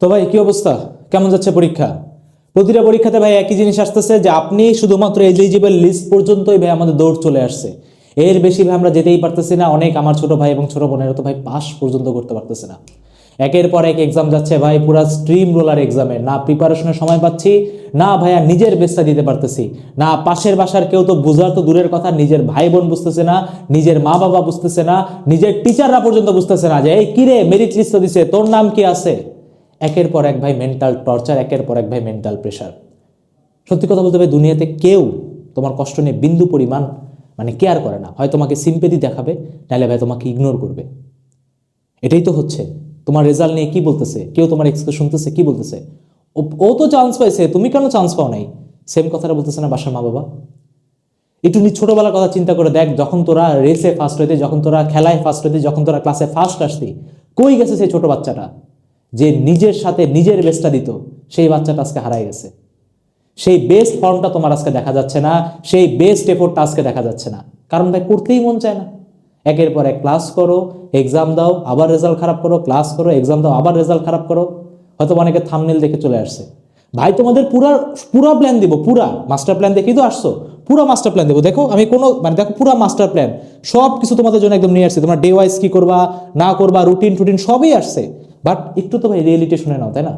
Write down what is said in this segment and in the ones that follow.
তো ভাই, কি অবস্থা? কেমন যাচ্ছে পরীক্ষা? প্রতিটা পরীক্ষাতে ভাই একই জিনিস আসতেছে যে আপনি শুধুমাত্র এলিজিবল লিস্ট পর্যন্তই ভাই আমাদের দৌড় চলে আসছে। এর বেশি ভাই আমরা যেতেই পারতেছি না, অনেক আমার ছোট ভাই এবং ছোট বোনেরা তো ভাই পাস পর্যন্ত করতে পারতেছে না। একের পর এক এক্সাম যাচ্ছে ভাই, পুরা স্ট্রিম রোলার এক্সামে না প্রিপারেশনের সময় পাচ্ছি, না ভাইয়া নিজের বেসটা দিতে পারতেছি। না পাশের বাসার কেউ তো বোঝার তো দূরের কথা, নিজের ভাই বোন বুঝতেছে না, নিজের মা বাবা বুঝতেছে না, নিজের টিচাররা পর্যন্ত বুঝতেছে না যে, এই কিরে মেরিট লিস্ট দিছে, তোর নাম কি আছে? একের পর এক ভাই মেন্টাল টর্চার একের পর এক ভাই মেন্টাল প্রেশার সত্যি কথা বলতে ভাই, দুনিয়াতে কেউ তোমার কষ্ট নিয়ে বিন্দু পরিমাণ মানে কেয়ার করে না। হয় তোমাকে সিম্পেতি দেখাবে, নাহলে ভাই তোমাকে ইগনোর করবে। এটাই তো হচ্ছে। তোমার রেজাল্ট নিয়ে কি বলতেছে? কেউ তোমার এক্সকে শুনতেছে, কি বলতেছে? ও- তো চান্স পাইছে, তুমি কেন চান্স পাও নাই? সেম কথাটা বলতেছে না বাসার মা বাবা একটু নি ছোটবেলার কথা চিন্তা করে দেখ, যখন তোরা রেসে ফার্স্ট হইতে, যখন তোরা খেলায় ফার্স্ট হইতে, যখন তোরা ক্লাসে ফার্স্ট আসতি, কই গেছে সেই ছোট বাচ্চাটা? যে নিজের সাথে নিজের বেস্টটা দিত, সেই বাচ্চাটা আজকে হারাই গেছে। সেই বেস্ট ফর্মটা তোমার আজকে দেখা যাচ্ছে না, সেই বেস্ট এফোর্টটা আজকে দেখা যাচ্ছে না। কারণ ভাই, করতেই মন চায় না। একের পর এক ক্লাস করো এক্সাম দাও, আবার রেজাল্ট খারাপ করো ক্লাস করো এক্সাম দাও, আবার রেজাল্ট খারাপ করো। হয়তো অনেকে থামনেল দেখে চলে আসছে। ভাই, তোমাদের পুরা পুরা প্ল্যান দিব, পুরা। মাস্টার প্ল্যান দেখেই তো আসছো। পুরা মাস্টার প্ল্যান দেবো। দেখো, আমি কোনো মানে দেখো, পুরা মাস্টার প্ল্যান সব কিছু তোমাদের জন্য একদম নিয়ে আসছে। তোমার ডে ওয়াইজ কি করবা, না করবা রুটিন টুটিন সবই আসছে। বাট একটু তো ভাই রিয়েলিটি শুনে নাও, তাই না?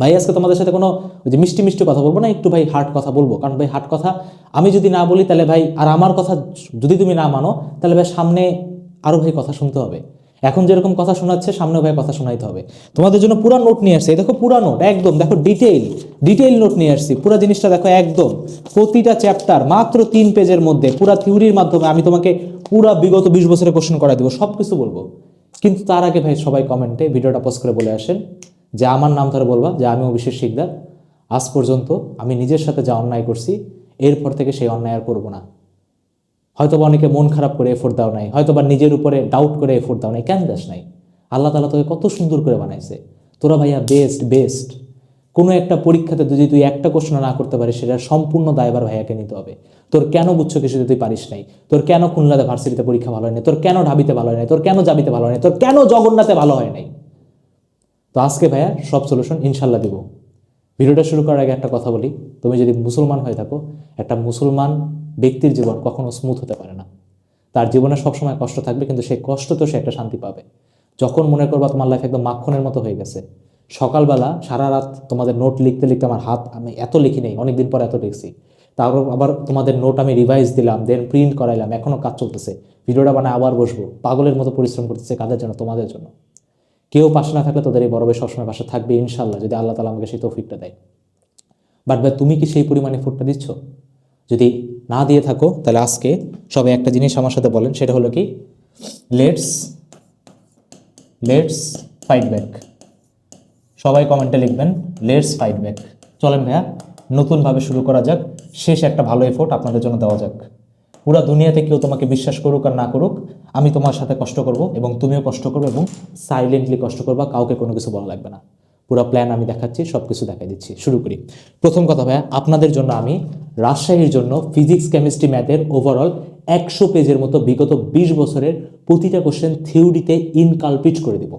ভাই, আজকে তোমাদের সাথে কোনো যে মিষ্টি মিষ্টি কথা বলব না, একটু ভাই হার্ড কথা বলব। কারণ ভাই হার্ড কথা আমি যদি না বলি, তাহলে ভাই আর আমার কথা যদি তুমি না মানো, তাহলে ভাই সামনে আরও ভাই কথা শুনতে হবে। এখন যেরকম কথা শোনাচ্ছে সামনে ভাই কথা শোনাইতে হবে। তোমাদের জন্য পুরা নোট নিয়ে আসছে। দেখো পুরা নোট একদম। দেখো ডিটেইল ডিটেইল নোট নিয়ে আসছি। পুরো জিনিসটা দেখো একদম। প্রতিটা চ্যাপ্টার মাত্র তিন পেজের মধ্যে, পুরা থিওরির মাধ্যমে আমি তোমাকে পুরা বিগত বিশ বছরের কোশ্চেন করাই দেবো। সব কিছু বলব। কিন্তু তার আগে ভাই সবাই কমেন্টে ভিডিওটা পোস্ট করে বলে আসেন যে আমার নাম ধরে বলবা, যে আমি অভিষেক শিকদার। আজ পর্যন্ত আমি নিজের সাথে যা অন্যায় করছি, এরপর থেকে সেই অন্যায় আর করব না। হয়তোবা অনেকে মন খারাপ করে এফোর্ট দাও নাই, হয়তোবা নিজের উপরে ডাউট করে এফোর্ট দাও নাই, কেন দাস নাই? আল্লাহ তালা তোকে কত সুন্দর করে বানাইছে। তোরা ভাইয়া বেস্ট বেস্ট কোনো একটা পরীক্ষাতে যদি তুই একটা কোশ্চেন না করতে পারিস, সেটা সম্পূর্ণ দায়বার ভাইয়াকে নিতে হবে। তোর কেন বুঝছ কিছু তুই পারিস নাই? তোর কেন খুলনাতে ভার্সিটিতে পরীক্ষা ভালো হয় নাই তোর কেন ঢাবিতে ভালো হয় নাই তোর কেন জাবিতে ভালো হয় নাই তোর কেন জগন্নাথে ভালো হয় নাই? তো আজকে ভাইয়া সব সলিউশন ইনশাল্লাহ দিব। ভিডিওটা শুরু করার আগে একটা কথা বলি। তুমি যদি মুসলমান হয়ে থাকো, একটা মুসলমান ব্যক্তির জীবন কখনো স্মুথ হতে পারে না। তার জীবনে সবসময় কষ্ট থাকবে, কিন্তু সেই কষ্ট তো সে একটা শান্তি পাবে। যখন মনে করবা তোমার লাইফ একদম মাখনের মতো হয়ে গেছে সকালবেলা সারা রাত তোমাদের নোট লিখতে লিখতে আমার হাত, আমি এত লিখি নেই, অনেকদিন পর এত লিখছি। তারপর আবার তোমাদের নোট আমি রিভাইজ দিলাম দেন প্রিন্ট করাইলাম এখনও কাজ চলতেছে। ভিডিওটা বানায় আবার বসবো। পাগলের মতো পরিশ্রম করতেছে কাদের জন্য? তোমাদের জন্য। কেউ পাশে না থাকলে তোদের এই বড় ভাই সবসময় পাশে থাকবে, ইনশাল্লাহ, যদি আল্লাহ তালা আমাকে সেই তৌফিকটা দেয়। বাট ভাই, তুমি কি সেই পরিমাণে ফুটটা দিচ্ছ? যদি না দিয়ে থাকো, তাহলে আজকে সবাই একটা জিনিস আমার সাথে বলেন, সেটা হলো কি? লেটস লেটস ফাইট ব্যাক সবাই কমেন্টে লিখবেন লেটস ফাইট ব্যাক চলেন ভাইয়া, নতুনভাবে শুরু করা যাক, শেষ একটা ভালো এফোর্ট আপনাদের জন্য দেওয়া যাক। পুরা দুনিয়াতে কেউ তোমাকে বিশ্বাস করুক আর না করুক, আমি তোমার সাথে কষ্ট করব এবং তুমিও কষ্ট করবে এবং সাইলেন্টলি কষ্ট করবা, কাউকে কোনো কিছু বলা লাগবে না। পুরো প্ল্যান আমি দেখাচ্ছি সব কিছু দেখাই দিচ্ছি। শুরু করি। প্রথম কথা ভাইয়া, আপনাদের জন্য আমি রাজশাহীর জন্য ফিজিক্স কেমিস্ট্রি ম্যাথের ওভারঅল একশো পেজের মতো বিগত বিশ বছরের প্রতিটা কোশ্চেন থিওরিতে ইনকালপিট করে দিব।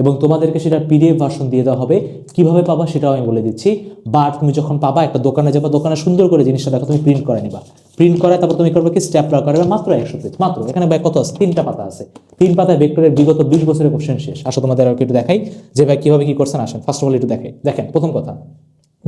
এবং তোমাদেরকে সেটা পিডিএফ ভার্সন দিয়ে দেওয়া হবে। কীভাবে পাবা সেটাও আমি বলে দিচ্ছি। বাট তুমি যখন পাবা, একটা দোকানে যাবা, দোকানে সুন্দর করে জিনিসটা দেখো, তুমি প্রিন্ট করে নিবা। প্রিন্ট করা তারপর তুমি করবে কি স্ট্যাপলার করবে, মাত্র একশো পেজ মাত্র, এখানে ভাই কত আছে? তিনটা পাতা আছে। তিন পাতায় ভেক্টরের বিগত বিশ বছরের কোশ্চেন শেষ। আসো তোমাদের একটু দেখাই যে ভাই কীভাবে কী করছেন, আসেন। ফার্স্ট অফ অল একটু দেখাই। দেখেন, প্রথম কথা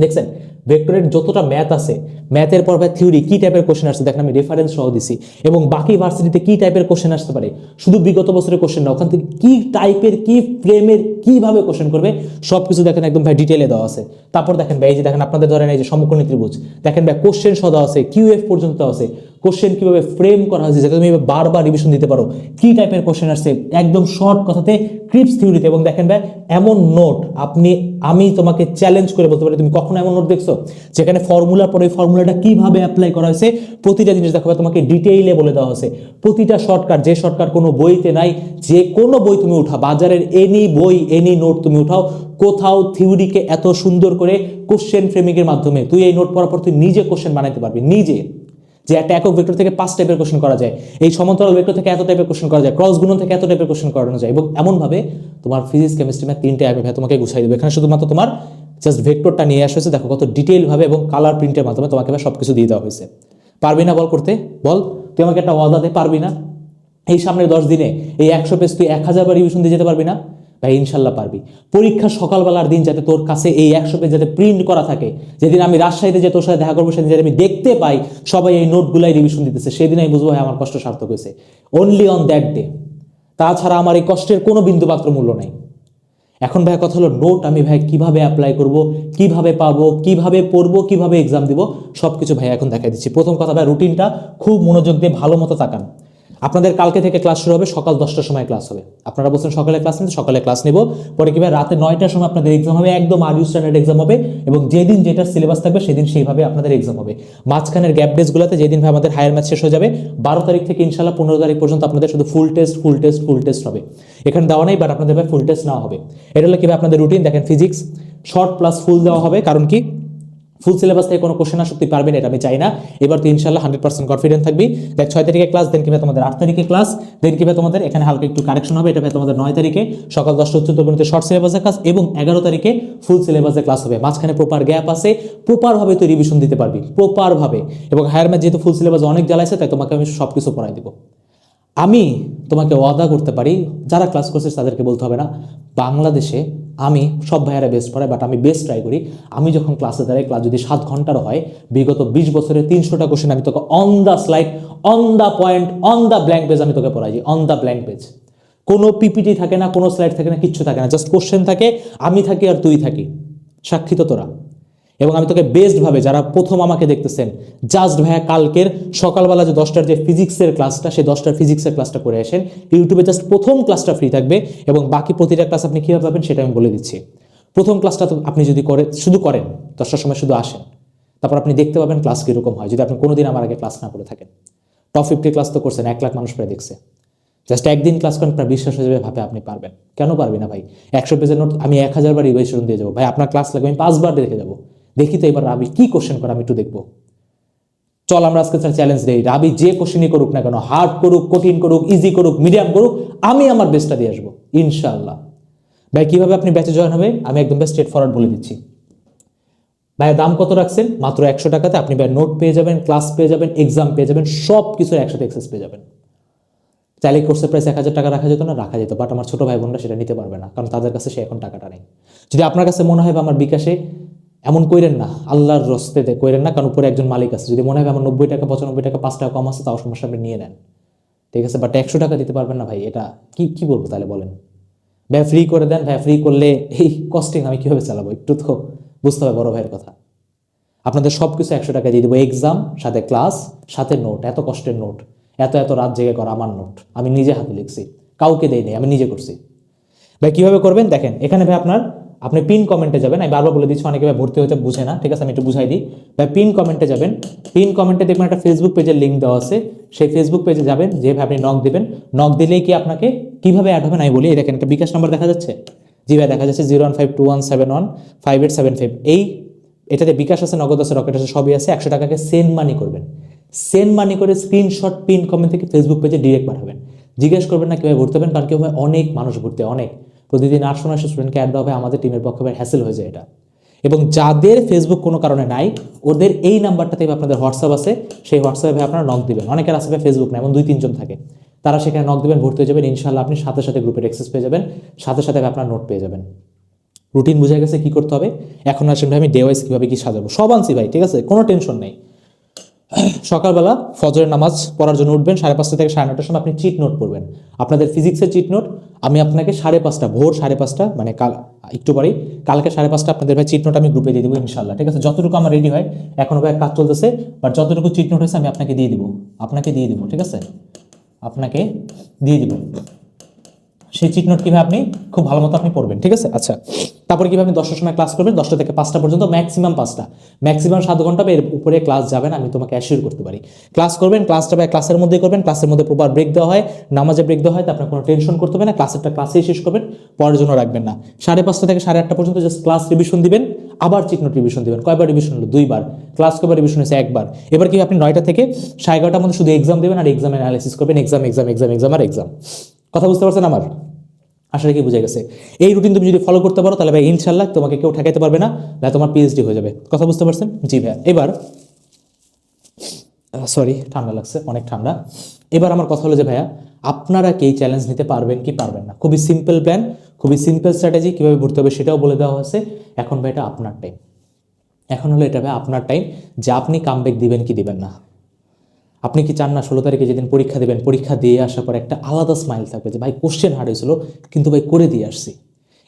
দেখছেন? ভেক্টরের যতটা ম্যাথ আছে ম্যাথের পর ভাই থিওরি কি টাইপের কোশ্চেন আসছে? দেখেন, আমি রেফারেন্স সহ দিছি। এবং বাকি ভার্সিটিতে কি টাইপের কোশ্চেন আসতে পারে? শুধু বিগত বছরের কোশ্চেন না, ওখান থেকে কি টাইপের কি ফ্রেমের কীভাবে কোশ্চেন করবে? সব কিছু দেখেন একদম ভাই ডিটেলে দেওয়া আছে। তারপর দেখেন ভাই, এই যে দেখেন আপনাদের ধরেন এই যে সমকোণী ত্রিভুজ। দেখেন ভাই কোশ্চেন সহ দেওয়া আছে কিউএফ পর্যন্ত আছে। কোশ্চেন কীভাবে ফ্রেম করা হয়েছে যাতে তুমি বারবার রিভিশন দিতে পারো, কি টাইপের কোশ্চেন আসছে, একদম শর্ট কথাতে ক্রিপস থিওরিতে এবং দেখেন ভাই, এমন নোট আপনি, আমি তোমাকে চ্যালেঞ্জ করে বলতে পারি, তুমি কখনো এমন নোট দেখছ? যেখানে ফর্মুলার পরে ফর্মুলাটা কীভাবে অ্যাপ্লাই করা হয়েছে, প্রতিটা জিনিস দেখো তোমাকে ডিটেইলে বলে দেওয়া হয়েছে। প্রতিটা শর্টকাট যে শর্টকাট কোনো বইতে নাই, যে কোনো বই তুমি উঠাও, বাজারের এনি বই এনি নোট তুমি উঠাও, কোথাও থিওরিকে এত সুন্দর করে কোশ্চেন ফ্রেমিংয়ের মাধ্যমে, তুই এই নোট পড়ার পর তুই নিজে কোশ্চেন বানাইতে পারবি, নিজে। যে একটা একক ভেক্টর থেকে পাঁচ টাইপের কোশ্চেন করা যায়। এই সমান্তরাল ভেক্টর থেকে এত টাইপের কোশ্চেন করা যায়। ক্রস গুণন থেকে এত টাইপের কোশ্চেন করানো যায়। এবং এমনভাবে তোমার ফিজিক্স কেমিস্ট্রি ম্যাথ তিনটে ভাই তোমাকে গুছাই দেবো। এখানে শুধুমাত্র তোমার জাস্ট ভেক্টরটা নিয়ে আসা হয়েছে। দেখো কত ডিটেইলভাবে এবং কালার প্রিন্টের মাধ্যমে তোমাকে সব কিছু দিয়ে দেওয়া হয়েছে। পারবি না বল করতে? বল। তুই আমাকে একটা ওয়াদা দে, পারবি না? এই সামনের দশ দিনে এই একশো পেজ তুই এক হাজার বার রিভিশন দিয়ে যেতে পারবি না? ভাই ইনশাল্লাহ পারবি। পরীক্ষা সকালবেলার দিন যাতে তোর কাছে এই একশো পেজ যাতে প্রিন্ট করা থাকে, যেদিন আমি রাজশাহীতে যে তোর সাথে দেখা করব, সেদিন যাতে আমি দেখতে পাই, সবাই এই নোটগুলাই রিভিশন দিতেছে। সেদিন আমি বুঝব আমার কষ্ট সার্থক হয়েছে। অনলি অন দ্যাট ডে তাছাড়া আমার এই কষ্টের কোনো বিন্দুমাত্র মূল্য নাই। এখন ভাই কথা হলো নোট আমি ভাই কীভাবে অ্যাপ্লাই করব, কীভাবে পাবো, কীভাবে পড়ব, কীভাবে এক্সাম দিব সব কিছু ভাই এখন দেখাই দিচ্ছি। প্রথম কথা ভাই রুটিনটা খুব মনোযোগ দিয়ে ভালো মতো তাকান। আপনাদের কালকে থেকে ক্লাস শুরু হবে, সকাল দশটার সময় ক্লাস হবে। আপনারা বলছেন সকালে ক্লাস নিতে, সকালে ক্লাস নেব। পরে কি রাতে নয়টার সময় আপনাদের এক্সাম হবে, একদম আরইউ স্ট্যান্ডার্ড এক্সাম হবে এবং যেদিন যেটার সিলেবাস থাকবে, সেদিন সেইভাবে আপনাদের এক্সাম হবে। মাঝখানের গ্যাপ ডেজগুলোতে যেদিন ভাই আমাদের হায়ার ম্যাথ শেষ হয়ে যাবে, বারো তারিখ থেকে ইনশাল্লাহ পনেরো তারিখ পর্যন্ত আপনাদের শুধু full test full test full test হবে। এখানে দেওয়া নেই বাট আপনাদের ভাই ফুল টেস্ট নেওয়া হবে। এটা হলো কীভাবে আপনাদের রুটিন দেখেন ফিজিক্স শর্ট প্লাস ফুল দেওয়া হবে, কারণ কি? ফুল সিলেবাস থেকে কোনো কোশ্চেন আসতে পারবে না, এটা আমি চাই না। এবার তুই ইনশাল্লাহ হান্ড্রেড পার্সেন্ট কনফিডেন্ট থাকবি। দেখ ছয় তারিখে ক্লাস দেন কীভাবে তোমাদের আট তারিখে ক্লাস দেন কীভাবে তোমাদের এখানে হালকা একটু কারেকশন হবে, এটা তোমাদের নয় তারিখে। সকাল দশটা উচ্চতর গণিতে শর্ট সিলেবাসের ক্লাস এবং এগারো তারিখে ফুল সিলেবাসের ক্লাস হবে। মাঝখানে প্রপার গ্যাপ আছে প্রপারভাবে তুই রিভিশন দিতে পারবি প্রপারভাবে এবং হায়ার ম্যাথ যেহেতু ফুল সিলেবাস অনেক জ্বালাইছে, তাই তোমাকে আমি সব কিছু পড়াই দিব। আমি তোমাকে ওয়াদা করতে পারি, যারা ক্লাস করছে তাদেরকে বলতে হবে না, বাংলাদেশে আমি সব ভাইয়ারা বেস্ট পড়াই বাট আমি বেস্ট ট্রাই করি। আমি যখন ক্লাসে দাঁড়াই ক্লাস যদি সাত ঘণ্টার হয়, বিগত বিশ বছরে তিনশোটা কোশ্চেন আমি তোকে on the slide on the point on the blank page আমি তোকে পড়াই অন দ্য ব্ল্যাঙ্ক পেজ কোনো পিপিটি থাকে না, কোনো স্লাইড থাকে না, কিচ্ছু থাকে না জাস্ট কোশ্চেন থাকে, আমি থাকি আর তুই থাকি। সাক্ষী তো তোরা। এবং আমি তোকে বেস্টভাবে যারা প্রথম আমাকে দেখতেছেন জাস্ট ভাইয়া কালকের সকালবেলা যে দশটার যে ফিজিক্সের ক্লাসটা সেই দশটার ফিজিক্সের ক্লাসটা করে আসেন। ইউটিউবে জাস্ট প্রথম ক্লাসটা ফ্রি থাকবে এবং বাকি প্রতিটা ক্লাস আপনি কীভাবে পাবেন সেটা আমি বলে দিচ্ছি। প্রথম ক্লাসটা তো আপনি যদি করে, শুধু করেন, দশটার সময় শুধু আসেন, তারপর আপনি দেখতে পাবেন ক্লাস কীরকম হয়, যদি আপনি কোনোদিন আমার আগে ক্লাস না করে থাকেন। টপ ফিফটি ক্লাস তো করছেন, এক লাখ মানুষ প্রায় দেখছে। জাস্ট একদিন ক্লাস করেন আপনার বিশ্বাস হয়ে যাবে ভাবে আপনি পারবেন। কেন পারবি না ভাই? একশো পেজের নোট আমি এক হাজার বার রিভাইশন দিয়ে যাব। ভাই, আপনার ক্লাস লাগবে, আমি পাঁচবার দেখে যাব। দেখি তো এবার রাবি কি কোশ্চেন করে, আমি একটু দেখব। চল, আমরা আজকে চ্যালেঞ্জ দিই। রাবি যে কোশ্চেনই করুক না কেন হার্ড করুক, কঠিন করুক ইজি করুক মিডিয়াম করুক, আমি আমার বেস্টটা দিয়ে আসব, ইনশাআল্লাহ। ভাই, কীভাবে আপনি ব্যাচে জয়েন হবে, আমি একদম স্ট্রেট ফরওয়ার্ড বলে দিচ্ছি। ভাই, দাম কত রাখছেন? মাত্র একশো টাকাতে আপনি ভাই নোট পেয়ে যাবেন ক্লাস পেয়ে যাবেন এক্সাম পেয়ে যাবেন সব কিছুর একসাথে অ্যাক্সেস পেয়ে যাবেন। চাইলে কোর্সের প্রাইস এক হাজার টাকা রাখা যেত না, রাখা যেত বাট আমার ছোট ভাই বোনরা সেটা নিতে পারবে না, কারণ তাদের কাছে সে এখন টাকাটা নেই। যদি আপনার কাছে মনে হয় বা আমার বিকাশে এমন কইরেন না, আল্লাহর রস্তেতে কইরেন না, কারণ উপরে একজন মালিক আছে। যদি মনে হয় আমার নব্বই টাকা, পঁচানব্বই টাকা, পাঁচ টাকা কম আছে, তাও সমস্যা, আপনি নিয়ে নেন। ঠিক আছে? বাট একশো টাকা দিতে পারবেন না ভাই, এটা কি কি বলব তাহলে বলেন? ভাই ফ্রি করে দেন, ভাই ফ্রি করলে এই কস্টিং আমি কীভাবে চালাবো? একটু তো বুঝতে হবে বড় ভাইয়ের কথা। আপনাদের সব কিছু একশো টাকা দিয়ে দেবো। এক্সাম সাথে ক্লাস সাথে নোট এত কষ্টের নোট এত এত রাত জেগে করা আমার নোট আমি নিজে হাতে লিখছি। কাউকে দেইনি, আমি নিজে করছি। ভাই, কীভাবে করবেন? দেখেন, এখানে ভাই আপনার আপনি পিন কমেন্টে যাবেন, আমি বারবার বলে দিচ্ছি, অনেকে ভর্তি হতে বুঝে না, ঠিক আছে, আমি একটু বুঝাই দিই। ভাই, পিন কমেন্টে যাবেন, পিন কমেন্টে দেখবেন একটা ফেসবুক পেজের লিঙ্ক দেওয়া আছে, সেই ফেসবুক পেজে যাবেন যেভাবে আপনি নক দেবেন নক দিলেই কি আপনাকে কীভাবে অ্যাড হবেন আমি বলি, এই দেখেন একটা বিকাশ নাম্বার দেখা যাচ্ছে? জি ভাই, দেখা যাচ্ছে zero one five two one seven one five eight seven five এই এটাতে বিকাশ আছে, নগদ আছে, রকেট আছে, সবই আছে, একশো টাকাকে সেন্ড মানি করবেন। সেন্ড মানি করে স্ক্রিনশট পিন কমেন্ট থেকে ফেসবুক পেজে ডিরেক্ট পাঠাবেন। জিজ্ঞেস করবেন না কীভাবে ভর্তি হবেন, কারণ কেউ অনেক মানুষ ভর্তি অনেক। প্রতিদিন আটশো নয়শো স্টুডেন্টকে অ্যাড দেওয়া হবে আমাদের টিমের পক্ষে হ্যাসেল হয়ে যায় এটা। এবং যাদের ফেসবুক কোনো কারণে নাই, ওদের এই নাম্বারটাতে আপনাদের হোয়াটসঅ্যাপ আছে, সেই হোয়াটসঅ্যাপে আপনারা নক দিবেন। অনেকের আছে ফেসবুক না এমন দুই, তিনজন থাকে। তারা সেখানে নক দেবেন, ভর্তি হয়ে যাবেন ইনশাল্লাহ আপনি সাথে সাথে গ্রুপের অ্যাক্সেস পেয়ে যাবেন, সাথে সাথে আপনার নোট পেয়ে যাবেন। রুটিন বুঝে গেছে কি করতে হবে? এখন আসেন ভাই আমি ডেওয়াইস কীভাবে কী সাজাবো? সব আনছি ভাই, ঠিক আছে? কোনো টেনশন নেই। সকালবেলা ফজরের নামাজ পড়ার জন্য উঠবেন, সাড়ে পাঁচটা থেকে সাড়ে নটার সময় আপনি চিট নোট পড়বেন। আপনাদের ফিজিক্সের চিট নোট আমি আপনাকে সাড়ে পাঁচটা, ভোর সাড়ে পাঁচটা মানে কাল, একটু পরেই, কালকে সাড়ে পাঁচটা আপনাদের ভাই চিট নোট আমি গ্রুপে দিয়ে দেবো ইনশাল্লাহ ঠিক আছে? যতটুকু আমার রেডি হয় এখনও ভাই কাজ চলতেছে বাট যতটুকু চিট নোট হয়েছে আমি আপনাকে দিয়ে দিব, আপনাকে দিয়ে দিব, ঠিক আছে? আপনাকে দিয়ে দিব। সেই চিট নোট কীভাবে আপনি খুব ভালো মতো আপনি পড়বেন, ঠিক আছে? আচ্ছা তারপরে কীভাবে আপনি দশটার সময় ক্লাস করবেন? দশটা থেকে পাঁচটা পর্যন্ত ম্যাক্সিমাম পাঁচটা। ম্যাক্সিমাম সাত ঘণ্টা বা এর উপরে ক্লাস যাবেন আমি তোমাকে অ্যাসিওর করতে পারি। ক্লাস করবেন ক্লাসটা ভাই ক্লাসের মধ্যেই করবেন ক্লাসের মধ্যে প্রপার ব্রেক দেওয়া হয়। নামাজে ব্রেক দেওয়া হয় তো আপনার কোনো টেনশন করতে হবে না ক্লাসেরটা ক্লাসেই শেষ করবেন, পরের জন্য রাখবেন না। সাড়ে পাঁচটা থেকে সাড়ে আটটা পর্যন্ত জাস্ট ক্লাস রিভিশন দিবেন, আবার চিকনো রিভিশন দেবেন। কয়বার রিভিশন হলো? দুইবার। ক্লাস কয়বার রিভিশন হয়েছে? একবার। এবার কি আপনি নয়টা থেকে সাড়ে এগারোটার মধ্যে শুধু এক্সাম দেবেন আর এক্সাম অ্যানালাইসিস করবেন এক্সাম এক্সাম এক্সাম এক্সাম আর এক্সাম কথা বুঝতে পারছেন আমার? আশা রেখে বুঝে গেছে। এই রুটিন তুমি যদি ফলো করতে পারো, তাহলে ভাই ইনশাল্লাহ তোমাকে কেউ ঠেকাইতে পারবে না ভাই তোমার পিএইচডি হয়ে যাবে। কথা বুঝতে পারছেন? জি ভাই এবার সরি ঠান্ডা লাগছে, অনেক ঠান্ডা। এবার আমার কথা হলো যে ভাইয়া, আপনারা কি এই চ্যালেঞ্জ নিতে পারবেন কি পারবেন না? খুবই সিম্পল প্ল্যান খুবই সিম্পল স্ট্র্যাটেজি কীভাবে ভর্তি হবে সেটাও বলে দেওয়া হয়েছে। এখন ভাই এটা আপনার টাইম এখন হলো এটা ভাই আপনার টাইম যে আপনি কামব্যাক দিবেন কি দিবেন না। আপনি কি চান না ষোলো তারিখে যেদিন পরীক্ষা দেবেন? পরীক্ষা দিয়ে আসার পর একটা আলাদা স্মাইল থাকবে যে, ভাই কোশ্চেন হার্ড হয়েছিল, কিন্তু ভাই, করে দিয়ে আসছি।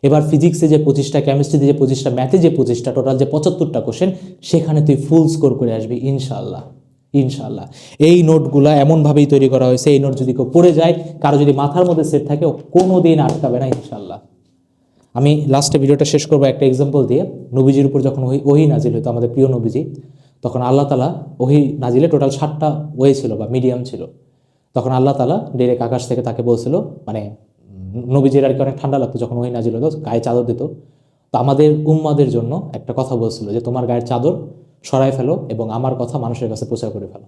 এবার ফিজিক্সে যে পঁচিশটা কেমিস্ট্রিতে যে পঁচিশটা ম্যাথে যে পঁচিশটা টোটাল যে পঁচাত্তরটা কোশ্চেন সেখানে তুই ফুল স্কোর করে আসবি ইনশাল্লাহ ইনশাল্লাহ এই নোটগুলো এমনভাবেই তৈরি করা হয়েছে, এই নোট যদি কেউ পড়ে যায়, কারও যদি মাথার মধ্যে সেট থাকে কোনো দিন আটকাবে না ইনশাল্লাহ আমি লাস্টে ভিডিওটা শেষ করব, একটা এক্সাম্পল দিয়ে। নবীজির উপর যখন ওহি ওহি নাজিল হতো, আমাদের প্রিয় নবীজি তখন আল্লাহ তালা ওহি নাজিলে টোটাল ষাটটা ওয়ে ছিল বা মিডিয়াম ছিল। তখন আল্লাহ তালা ডিরেক্ট আকাশ থেকে তাকে বলছিল মানে নবীজির আর কি অনেক ঠান্ডা লাগতো যখন ওহি নাজিল হতো, গায়ে চাদর দিত। তো আমাদের উম্মাদের জন্য একটা কথা বলছিল যে, তোমার গায়ের চাদর সরাই ফেলো এবং আমার কথা মানুষের কাছে প্রচার করে ফেলো।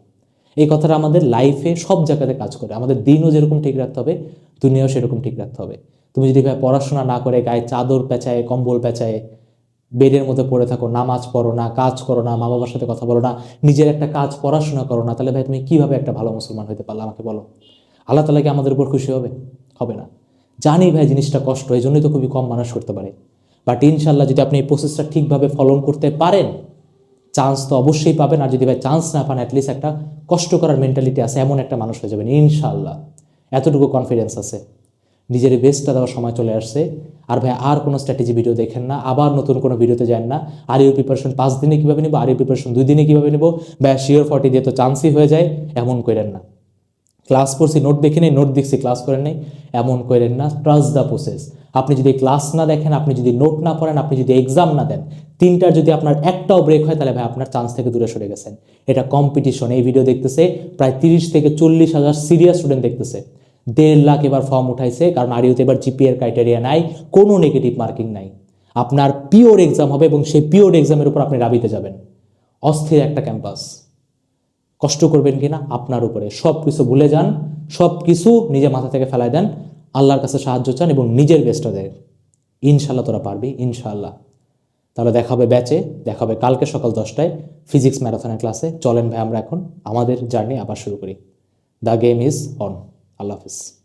এই কথাটা আমাদের লাইফে সব জায়গাতে কাজ করে। আমাদের দিনও যেরকম ঠিক রাখতে হবে, দুনিয়াও সেরকম ঠিক রাখতে হবে। তুমি যদি পড়াশোনা না করে গায়ে চাদর পেঁচায়, কম্বল পেঁচায় বেডের মধ্যে পড়ে থাকো, নামাজ পড়ো না, কাজ করো না মা বাবার সাথে কথা বলো না, নিজের একটা কাজ পড়াশোনা করো না, তাহলে ভাই তুমি কীভাবে একটা ভালো মুসলমান হতে পারলে আমাকে বলো? আল্লাহ তালা কি আমাদের উপর খুশি হবে? হবে না। জানি ভাই জিনিসটা কষ্ট এই জন্যই তো খুবই কম মানুষ করতে পারে। বাট ইনশাল্লাহ যদি আপনি এই প্রসেসটা ঠিকভাবে ফলন করতে পারেন চান্স তো অবশ্যই পাবেন। আর যদি ভাই চান্স না পান অ্যাটলিস্ট একটা কষ্ট করার মেন্টালিটি আছে, এমন একটা মানুষ হয়ে যাবেন ইনশাল্লাহ এতটুকু কনফিডেন্স আছে। নিজের বেস্টটা দেওয়ার সময় চলে আসছে। আর ভাই, আর কোনো স্ট্র্যাটেজি ভিডিও দেখেন না, আবার নতুন কোনো ভিডিওতে যান না। আর ইউ প্রিপারেশন পাঁচ দিনে কীভাবে নিব? আর ইউ প্রিপারেশন দুই দিনে কীভাবে নিব? বা শিওর ফর্টি দিয়ে তো চান্সই হয়ে যায়, এমন করেন না। ক্লাস করছি নোট দেখে নেই নোট দেখছি ক্লাস করেন নেই, এমন করেন না ট্রাস্ট দ্য প্রসেস আপনি যদি ক্লাস না দেখেন, আপনি যদি নোট না পড়েন, আপনি যদি এক্সাম না দেন, তিনটার যদি আপনার একটাও ব্রেক হয়, তাহলে ভাই আপনার চান্স থেকে দূরে সরে গেছেন। এটা কম্পিটিশন এই ভিডিও দেখতেছে, প্রায় তিরিশ থেকে চল্লিশ হাজার সিরিয়াস স্টুডেন্ট দেখতেছে। দেড় লাখ এবার ফর্ম উঠাইছে, কারণ আরিওতে এবার জিপিএর ক্রাইটেরিয়া নাই, কোনো নেগেটিভ মার্কিং নাই। আপনার পিওর এক্সাম হবে এবং সেই পিওর এক্সামের উপর আপনি রাবিতে যাবেন। অস্থির একটা ক্যাম্পাস কষ্ট করবেন কিনা আপনার উপরে। সব কিছু ভুলে যান সব কিছু নিজে মাথা থেকে ফেলায় দেন, আল্লাহর কাছে সাহায্য চান এবং নিজের বেস্টটা দেন। ইনশাল্লাহ তোরা পারবি ইনশাল্লাহ তাহলে দেখাবে ব্যাচে দেখাবে কালকে সকাল দশটায় ফিজিক্স ম্যারাথনের ক্লাসে চলেন ভাই আমরা এখন, আমাদের জার্নি আবার শুরু করি। দ্য গেম ইজ অন আল্লাহ হাফিজ